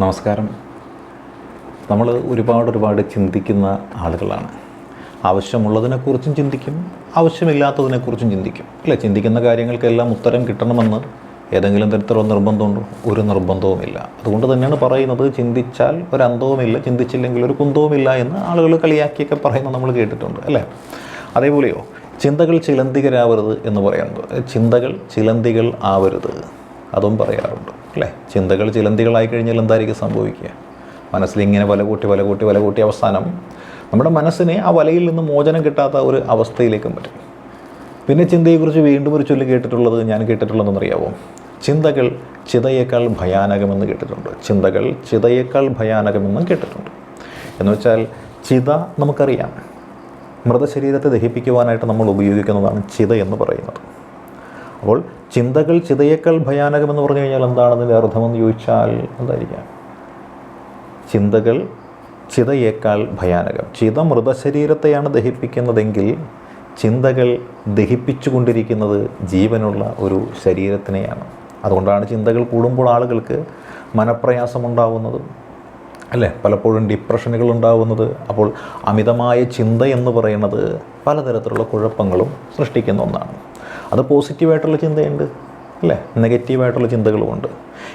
നമസ്കാരം. നമ്മൾ ഒരുപാട് ഒരുപാട് ചിന്തിക്കുന്ന ആളുകളാണ്. ആവശ്യമുള്ളതിനെക്കുറിച്ചും ചിന്തിക്കും ആവശ്യമില്ലാത്തതിനെക്കുറിച്ചും ചിന്തിക്കും. അല്ലേ? ചിന്തിക്കുന്ന കാര്യങ്ങൾക്കെല്ലാം ഉത്തരം കിട്ടണമെന്ന് ഏതെങ്കിലും തരത്തിലുള്ള നിർബന്ധമുണ്ടോ ഒരു നിർബന്ധവുമില്ല. അതുകൊണ്ട് തന്നെയാണ് പറയുന്നത് ചിന്തിച്ചാൽ ഒരു അന്തവുമില്ല ചിന്തിച്ചില്ലെങ്കിൽ ഒരു കുന്തവുമില്ല എന്ന് ആളുകൾ കളിയാക്കിയൊക്കെ പറയുന്നത് നമ്മൾ കേട്ടിട്ടുണ്ട്. അല്ലേ? അതേപോലെയോ ചിന്തകൾ ചിലന്തികരാവരുത് എന്ന് പറയുന്നത്. ചിന്തകൾ ചിലന്തികൾ ആവരുത്. അതും പറയാറുണ്ട്. അല്ലേ? ചിന്തകൾ ചിലന്തികളായി കഴിഞ്ഞാൽ എന്തായിരിക്കും സംഭവിക്കുക? മനസ്സിലിങ്ങനെ വല കൂട്ടി വല കൂട്ടി വല കൂട്ടി അവസാനം നമ്മുടെ മനസ്സിനെ ആ വലയിൽ നിന്ന് മോചനം കിട്ടാത്ത ഒരു അവസ്ഥയിലേക്കും പറ്റും പിന്നെ ചിന്തയെക്കുറിച്ച് വീണ്ടും ഒരു ചൊല്ലി കേട്ടിട്ടുള്ളത് ഞാൻ കേട്ടിട്ടുള്ളതെന്നറിയാവോ? ചിന്തകൾ ചിതയേക്കാൾ ഭയാനകമെന്ന് കേട്ടിട്ടുണ്ട്. ചിന്തകൾ ചിതയേക്കാൾ ഭയാനകമെന്നും കേട്ടിട്ടുണ്ട്. എന്ന് വെച്ചാൽ ചിത നമുക്കറിയാം. മൃതശരീരത്തെ ദഹിപ്പിക്കുവാനായിട്ട് നമ്മൾ ഉപയോഗിക്കുന്നതാണ് ചിത എന്ന് പറയുന്നത്. അപ്പോൾ ചിന്തകൾ ചിതയേക്കാൾ ഭയാനകമെന്ന് പറഞ്ഞു കഴിഞ്ഞാൽ എന്താണ് അതിന്റെ അർത്ഥമെന്ന് ചോദിച്ചാൽ എന്തായിരിക്കാം? ചിന്തകൾ ചിതയേക്കാൾ ഭയാനകം. ചിത മൃതശരീരത്തെയാണ് ദഹിപ്പിക്കുന്നതെങ്കിൽ ചിന്തകൾ ദഹിപ്പിച്ചുകൊണ്ടിരിക്കുന്നത് ജീവനുള്ള ഒരു ശരീരത്തിനെയാണ്. അതുകൊണ്ടാണ് ചിന്തകൾ കൂടുമ്പോൾ ആളുകൾക്ക് മനപ്രയാസമുണ്ടാവുന്നത് അല്ലേ? പലപ്പോഴും ഡിപ്രഷനുകൾ ഉണ്ടാവുന്നത്. അപ്പോൾ അമിതമായ ചിന്ത എന്ന് പറയുന്നത് പലതരത്തിലുള്ള കുഴപ്പങ്ങളും സൃഷ്ടിക്കുന്ന ഒന്നാണ്. അത് പോസിറ്റീവായിട്ടുള്ള ചിന്തയുണ്ട് അല്ലേ? നെഗറ്റീവായിട്ടുള്ള ചിന്തകളുമുണ്ട്.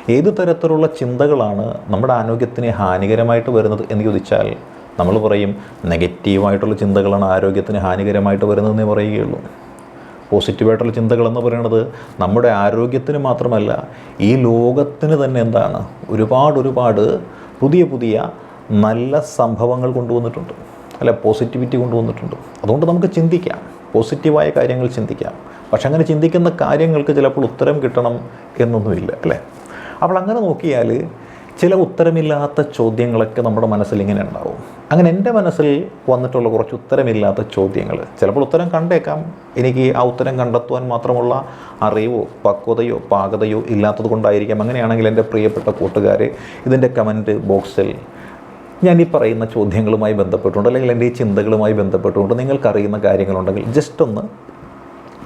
ഏത് തരത്തിലുള്ള ചിന്തകളാണ് നമ്മുടെ ആരോഗ്യത്തിന് ഹാനികരമായിട്ട് വരുന്നത് എന്ന് ചോദിച്ചാൽ നമ്മൾ പറയും നെഗറ്റീവായിട്ടുള്ള ചിന്തകളാണ് ആരോഗ്യത്തിന് ഹാനികരമായിട്ട് വരുന്നതെന്നേ പറയുകയുള്ളൂ. പോസിറ്റീവായിട്ടുള്ള ചിന്തകൾ എന്ന് പറയുന്നത് നമ്മുടെ ആരോഗ്യത്തിന് മാത്രമല്ല ഈ ലോകത്തിന് തന്നെ എന്താണ്? ഒരുപാട് ഒരുപാട് പുതിയ പുതിയ നല്ല സംഭവങ്ങൾ കൊണ്ടുവന്നിട്ടുണ്ട്. അല്ല പോസിറ്റിവിറ്റി കൊണ്ടുവന്നിട്ടുണ്ട്. അതുകൊണ്ട് നമുക്ക് ചിന്തിക്കാം പോസിറ്റീവായ കാര്യങ്ങൾ ചിന്തിക്കാം. പക്ഷെ അങ്ങനെ ചിന്തിക്കുന്ന കാര്യങ്ങൾക്ക് ചിലപ്പോൾ ഉത്തരം കിട്ടണം എന്നൊന്നുമില്ല അല്ലേ? അപ്പോൾ അങ്ങനെ നോക്കിയാൽ ചില ഉത്തരമില്ലാത്ത ചോദ്യങ്ങളൊക്കെ നമ്മുടെ മനസ്സിൽ ഇങ്ങനെ ഉണ്ടാവും. അങ്ങനെ എന്റെ മനസ്സിൽ വന്നിട്ടുള്ള കുറച്ച് ഉത്തരമില്ലാത്ത ചോദ്യങ്ങൾ ചിലപ്പോൾ ഉത്തരം കണ്ടേക്കാം. എനിക്ക് ആ ഉത്തരം കണ്ടെത്തുവാൻ മാത്രമുള്ള അറിവോ പക്വതയോ പാകതയോ ഇല്ലാത്തത് കൊണ്ടായിരിക്കാം. അങ്ങനെയാണെങ്കിൽ എന്റെ പ്രിയപ്പെട്ട കൂട്ടുകാരെ ഇതിന്റെ കമന്റ് ബോക്സിൽ ഞാൻ ഈ പറയുന്ന ചോദ്യങ്ങളുമായി ബന്ധപ്പെട്ടുകൊണ്ട് അല്ലെങ്കിൽ എന്റെ ഈ ചിന്തകളുമായി ബന്ധപ്പെട്ടുകൊണ്ട് നിങ്ങൾക്കറിയുന്ന കാര്യങ്ങളുണ്ടെങ്കിൽ ജസ്റ്റ് ഒന്ന്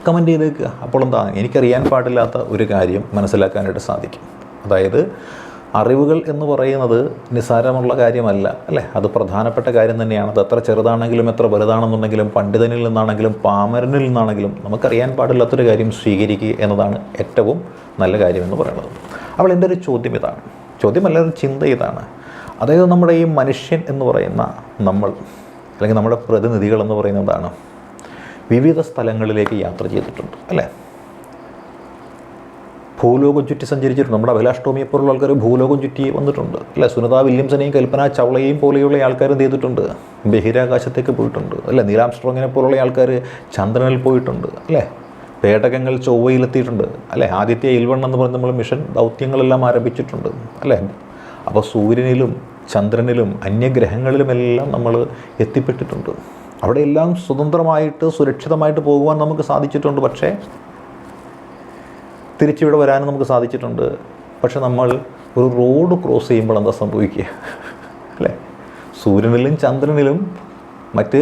കമന്റ് ചെയ്തേക്കുക അപ്പോൾ എന്താ എനിക്കറിയാൻ പാടില്ലാത്ത ഒരു കാര്യം മനസ്സിലാക്കാനായിട്ട് സാധിക്കും. അതായത് അറിവുകൾ എന്ന് പറയുന്നത് നിസ്സാരമുള്ള കാര്യമല്ല അല്ലേ? അത് പ്രധാനപ്പെട്ട കാര്യം തന്നെയാണ്. അത് എത്ര ചെറുതാണെങ്കിലും എത്ര വലുതാണെന്നുണ്ടെങ്കിലും പണ്ഡിതനിൽ നിന്നാണെങ്കിലും പാമരനിൽ നിന്നാണെങ്കിലും നമുക്കറിയാൻ പാടില്ലാത്തൊരു കാര്യം സ്വീകരിക്കുക എന്നതാണ് ഏറ്റവും നല്ല കാര്യമെന്ന് പറയുന്നത്. അപ്പോൾ എന്റെ ഒരു ചോദ്യം ഇതാണ്. ചോദ്യമല്ല ഒരു ചിന്ത ഇതാണ്. അതായത് നമ്മുടെ ഈ മനുഷ്യൻ എന്ന് പറയുന്ന നമ്മൾ അല്ലെങ്കിൽ നമ്മുടെ പ്രതിനിധികൾ എന്ന് പറയുന്നതാണ് വിവിധ സ്ഥലങ്ങളിലേക്ക് യാത്ര ചെയ്തിട്ടുണ്ട് അല്ലേ? ഭൂലോകം ചുറ്റി സഞ്ചരിച്ചിട്ടുണ്ട് നമ്മുടെ അഭിലാഷ് ടോമിയെ പോലുള്ള ആൾക്കാർ ഭൂലോകം ചുറ്റി വന്നിട്ടുണ്ട് അല്ലേ? സുനിത വില്യംസനെയും കൽപ്പന ചവളയെയും പോലെയുള്ള ആൾക്കാർ എന്ത് ചെയ്തിട്ടുണ്ട്? ബഹിരാകാശത്തേക്ക് പോയിട്ടുണ്ട് അല്ലേ? നീലാം സ്ട്രോങ്ങിനെ പോലുള്ള ആൾക്കാർ ചന്ദ്രനിൽ പോയിട്ടുണ്ട് അല്ലേ? പേടകങ്ങൾ ചൊവ്വയിലെത്തിയിട്ടുണ്ട് അല്ലേ? ആദ്യത്തെ ഇൽവൺ എന്ന് പറയുന്ന നമ്മൾ മിഷൻ ദൗത്യങ്ങളെല്ലാം ആരംഭിച്ചിട്ടുണ്ട് അല്ലേ? അപ്പോൾ സൂര്യനിലും ചന്ദ്രനിലും അന്യഗ്രഹങ്ങളിലുമെല്ലാം നമ്മൾ എത്തിപ്പെട്ടിട്ടുണ്ട്. അവിടെയെല്ലാം സ്വതന്ത്രമായിട്ട് സുരക്ഷിതമായിട്ട് പോകുവാൻ നമുക്ക് സാധിച്ചിട്ടുണ്ട്. പക്ഷേ തിരിച്ചിവിടെ വരാനും നമുക്ക് സാധിച്ചിട്ടുണ്ട്. പക്ഷെ നമ്മൾ ഒരു റോഡ് ക്രോസ് ചെയ്യുമ്പോൾ എന്താ സംഭവിക്കുക? അല്ലേ? സൂര്യനിലും ചന്ദ്രനിലും മറ്റ്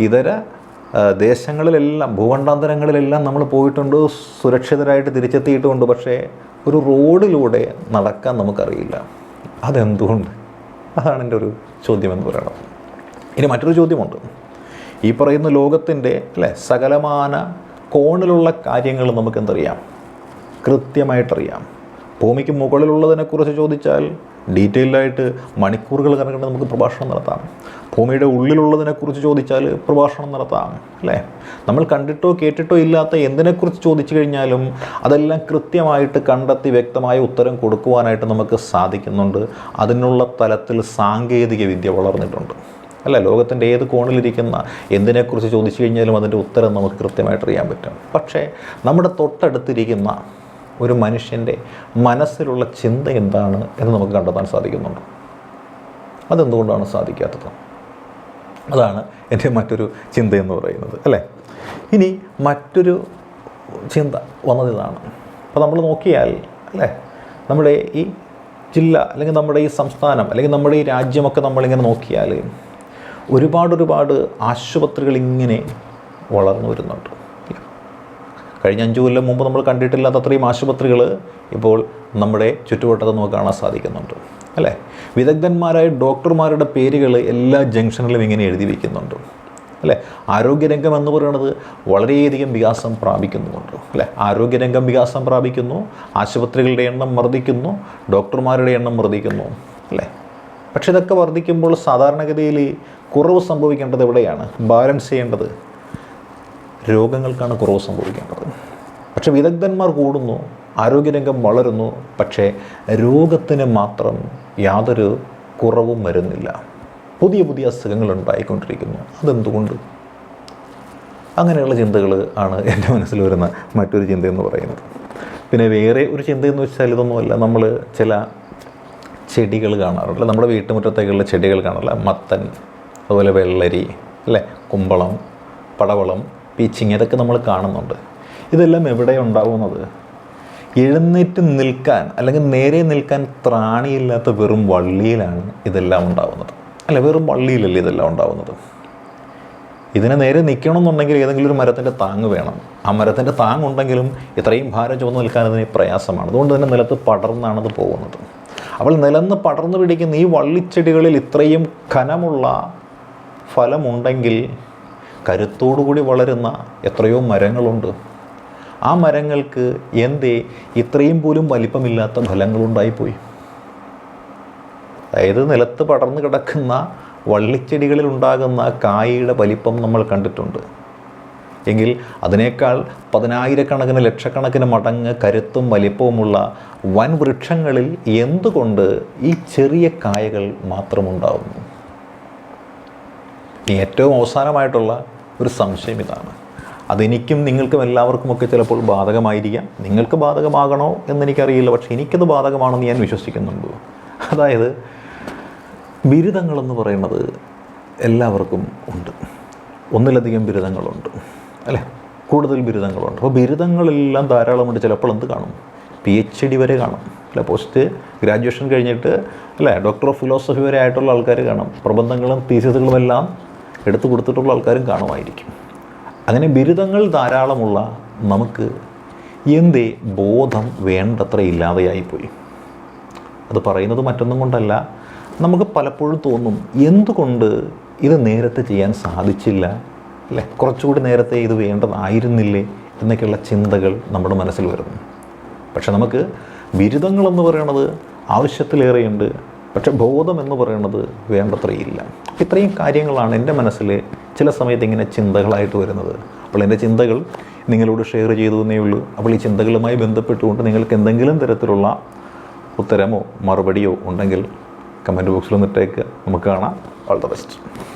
ഇതര ദേശങ്ങളിലെല്ലാം ഭൂഖണ്ഡാന്തരങ്ങളിലെല്ലാം നമ്മൾ പോയിട്ടുണ്ട് സുരക്ഷിതരായിട്ട് തിരിച്ചെത്തിയിട്ടുമുണ്ട് പക്ഷേ ഒരു റോഡിലൂടെ നടക്കാൻ നമുക്കറിയില്ല. അതെന്തുകൊണ്ട്? അതാണ് എന്റെ ഒരു ചോദ്യം എന്ന് പറയണം. ഇനി മറ്റൊരു ചോദ്യമുണ്ട്. ഈ പറയുന്ന ലോകത്തിന്റെ അല്ലേ സകലമാന കോണിലുള്ള കാര്യങ്ങൾ നമുക്ക് എന്തറിയാം? കൃത്യമായിട്ടറിയാം. ഭൂമിക്ക് മുകളിലുള്ളതിനെക്കുറിച്ച് ചോദിച്ചാൽ ഡീറ്റെയിൽഡായിട്ട് മണിക്കൂറുകൾ കണക്കിട്ട് നമുക്ക് പ്രഭാഷണം നടത്താം. ഭൂമിയുടെ ഉള്ളിലുള്ളതിനെക്കുറിച്ച് ചോദിച്ചാൽ പ്രഭാഷണം നടത്താം. അല്ലേ? നമ്മൾ കണ്ടിട്ടോ കേട്ടിട്ടോ ഇല്ലാത്ത എന്തിനെക്കുറിച്ച് ചോദിച്ചു കഴിഞ്ഞാലും അതെല്ലാം കൃത്യമായിട്ട് കണ്ടെത്തി വ്യക്തമായ ഉത്തരം കൊടുക്കുവാനായിട്ട് നമുക്ക് സാധിക്കുന്നുണ്ട്. അതിനുള്ള തലത്തിൽ സാങ്കേതിക വിദ്യ വളർന്നിട്ടുണ്ട്. അല്ല ലോകത്തിന്റെ ഏത് കോണിലിരിക്കുന്ന എന്തിനെക്കുറിച്ച് ചോദിച്ചു കഴിഞ്ഞാലും അതിന്റെ ഉത്തരം നമുക്ക് കൃത്യമായിട്ട് അറിയാൻ പറ്റും. പക്ഷേ നമ്മുടെ തൊട്ടടുത്തിരിക്കുന്ന ഒരു മനുഷ്യന്റെ മനസ്സിലുള്ള ചിന്ത എന്താണ് എന്ന് നമുക്ക് കണ്ടെത്താൻ സാധിക്കുന്നുണ്ട്? അതെന്തുകൊണ്ടാണ് സാധിക്കാത്തത്? അതാണ് എന്റെ മറ്റൊരു ചിന്ത എന്ന് പറയുന്നത് അല്ലേ? ഇനി മറ്റൊരു ചിന്ത വന്നത് ഇതാണ് അപ്പോൾ നമ്മൾ നോക്കിയാൽ അല്ലേ? നമ്മുടെ ഈ ജില്ല അല്ലെങ്കിൽ നമ്മുടെ ഈ സംസ്ഥാനം അല്ലെങ്കിൽ നമ്മുടെ ഈ രാജ്യമൊക്കെ നമ്മളിങ്ങനെ നോക്കിയാൽ ഒരുപാട് ഒരുപാട് ആശുപത്രികൾ ഇങ്ങനെ വളർന്നു വരുന്നുണ്ട്. കഴിഞ്ഞ അഞ്ച് കൊല്ലം മുമ്പ് നമ്മൾ കണ്ടിട്ടില്ലാത്ത അത്രയും ആശുപത്രികൾ ഇപ്പോൾ നമ്മുടെ ചുറ്റുവട്ടത്ത് നമുക്ക് കാണാൻ സാധിക്കുന്നുണ്ട്. അല്ലേ? വിദഗ്ധന്മാരായ ഡോക്ടർമാരുടെ പേരുകൾ എല്ലാ ജംഗ്ഷനിലും ഇങ്ങനെ എഴുതി വയ്ക്കുന്നുണ്ട് അല്ലേ? ആരോഗ്യരംഗം എന്ന് പറയുന്നത് വളരെയധികം വികാസം പ്രാപിക്കുന്നുമുണ്ട്. അല്ലേ? ആരോഗ്യരംഗം വികാസം പ്രാപിക്കുന്നു ആശുപത്രികളുടെ എണ്ണം വർദ്ധിക്കുന്നു ഡോക്ടർമാരുടെ എണ്ണം വർദ്ധിക്കുന്നു. അല്ലേ? പക്ഷെ ഇതൊക്കെ വർദ്ധിക്കുമ്പോൾ സാധാരണഗതിയിൽ കുറവ് സംഭവിക്കേണ്ടത് എവിടെയാണ്? ബാലൻസ് ചെയ്യേണ്ടത് രോഗങ്ങൾക്കാണ് കുറവ് സംഭവിക്കേണ്ടത്. പക്ഷെ വിദഗ്ധന്മാർ കൂടുന്നു ആരോഗ്യരംഗം വളരുന്നു പക്ഷേ രോഗത്തിന് മാത്രം യാതൊരു കുറവും വരുന്നില്ല. പുതിയ പുതിയ അസുഖങ്ങൾ ഉണ്ടായിക്കൊണ്ടിരിക്കുന്നു. അതെന്തുകൊണ്ട്? അങ്ങനെയുള്ള ചിന്തകൾ ആണ് എന്റെ മനസ്സിൽ വരുന്ന മറ്റൊരു ചിന്തയെന്ന് പറയുന്നത്. പിന്നെ വേറെ ഒരു ചിന്തയെന്ന് വെച്ചാൽ ഇതൊന്നുമല്ല. നമ്മൾ ചില ചെടികൾ കാണാറുണ്ട്. നമ്മുടെ വീട്ടുമുറ്റത്തേക്കുള്ള ചെടികൾ കാണാറില്ല. മത്തൻ അതുപോലെ വെള്ളരി അല്ലേ? കുമ്പളം പടവളം പീച്ചിങ് ഇതൊക്കെ നമ്മൾ കാണുന്നുണ്ട്. ഇതെല്ലാം എവിടെ ഉണ്ടാവുന്നത്? എഴുന്നേറ്റ് നിൽക്കാൻ അല്ലെങ്കിൽ നേരെ നിൽക്കാൻ ത്രാണിയില്ലാത്ത വെറും വള്ളിയിലാണ് ഇതെല്ലാം ഉണ്ടാവുന്നത്. അല്ല വെറും വള്ളിയിലല്ലേ ഇതെല്ലാം ഉണ്ടാവുന്നത്? ഇതിനെ നേരെ നിൽക്കണമെന്നുണ്ടെങ്കിൽ ഏതെങ്കിലും ഒരു മരത്തിന്റെ താങ് വേണം. ആ മരത്തിന്റെ താങ് ഉണ്ടെങ്കിലും ഇത്രയും ഭാരം ചുമന്ന് നിൽക്കാൻ അതിന് പ്രയാസമാണ്. അതുകൊണ്ട് തന്നെ നിലത്ത് പടർന്നാണത് പോകുന്നത്. അപ്പോൾ നിലന്ന് പടർന്നു പിടിക്കുന്ന ഈ വള്ളിച്ചെടികളിൽ ഇത്രയും ഖനമുള്ള ഫലമുണ്ടെങ്കിൽ കരുത്തോടുകൂടി വളരുന്ന എത്രയോ മരങ്ങളുണ്ട്. ആ മരങ്ങൾക്ക് എന്തേ ഇത്രയും പോലും വലിപ്പമില്ലാത്ത ഫലങ്ങളുണ്ടായിപ്പോയി. അതായത് നിലത്ത് പടർന്നു കിടക്കുന്ന വള്ളിച്ചെടികളിൽ ഉണ്ടാകുന്ന കായയുടെ വലിപ്പം നമ്മൾ കണ്ടിട്ടുണ്ട്. എങ്കിൽ അതിനേക്കാൾ പതിനായിരക്കണക്കിന് ലക്ഷക്കണക്കിന് മടങ്ങ് കരുത്തും വലിപ്പവുമുള്ള വൻ വൃക്ഷങ്ങളിൽ എന്തുകൊണ്ട് ഈ ചെറിയ കായകൾ മാത്രമുണ്ടാകുന്നു ഏറ്റവും അവസാനമായിട്ടുള്ള ഒരു സംശയം ഇതാണ്. അതെനിക്കും നിങ്ങൾക്കും എല്ലാവർക്കുമൊക്കെ ചിലപ്പോൾ ബാധകമായിരിക്കാം. നിങ്ങൾക്ക് ബാധകമാകണോ എന്നെനിക്കറിയില്ല പക്ഷേ എനിക്കത് ബാധകമാണെന്ന് ഞാൻ വിശ്വസിക്കുന്നുണ്ട്. അതായത് ബിരുദങ്ങളെന്ന് പറയുന്നത് എല്ലാവർക്കും ഉണ്ട്. ഒന്നിലധികം ബിരുദങ്ങളുണ്ട്. അല്ലേ? കൂടുതൽ ബിരുദങ്ങളുണ്ട്. അപ്പോൾ ബിരുദങ്ങളെല്ലാം ധാരാളമുണ്ട് ചിലപ്പോൾ എന്ത് കാണും? പി എച്ച് ഡി വരെ കാണും. അല്ല? പോസ്റ്റ് ഗ്രാജുവേഷൻ കഴിഞ്ഞിട്ട് അല്ലേ? ഡോക്ടർ ഓഫ് ഫിലോസഫി വരെ ആയിട്ടുള്ള ആൾക്കാർ കാണും. പ്രബന്ധങ്ങളും തീസിസുകളും എല്ലാം എടുത്തു കൊടുത്തിട്ടുള്ള ആൾക്കാരും കാണുമായിരിക്കും. അങ്ങനെ ബിരുദങ്ങൾ ധാരാളമുള്ള നമുക്ക് എന്തേ ബോധം വേണ്ടത്ര ഇല്ലാതെയായിപ്പോയി. അത് പറയുന്നത് മറ്റൊന്നും കൊണ്ടല്ല. നമുക്ക് പലപ്പോഴും തോന്നും എന്തുകൊണ്ട് ഇത് നേരത്തെ ചെയ്യാൻ സാധിച്ചില്ല? അല്ലേ? കുറച്ചുകൂടി നേരത്തെ ഇത് വേണ്ടതായിരുന്നില്ലേ എന്നൊക്കെയുള്ള ചിന്തകൾ നമ്മുടെ മനസ്സിൽ വരുന്നു. പക്ഷെ നമുക്ക് ബിരുദങ്ങളെന്ന് പറയുന്നത് ആവശ്യത്തിലേറെയുണ്ട്. പക്ഷെ ബോധം എന്ന് പറയുന്നത് വേണ്ടത്രയില്ല. ഇത്രയും കാര്യങ്ങളാണ് എന്റെ മനസ്സിൽ ചില സമയത്ത് ഇങ്ങനെ ചിന്തകളായിട്ട് വരുന്നത്. അപ്പോൾ എന്റെ ചിന്തകൾ നിങ്ങളോട് ഷെയർ ചെയ്തു എന്നേ ഉള്ളൂ. അപ്പോൾ ഈ ചിന്തകളുമായി ബന്ധപ്പെട്ടുകൊണ്ട് നിങ്ങൾക്ക് എന്തെങ്കിലും തരത്തിലുള്ള ഉത്തരമോ മറുപടിയോ ഉണ്ടെങ്കിൽ കമന്റ് ബോക്സിൽ നിന്നിട്ടേക്ക് നമുക്ക് കാണാം. All the best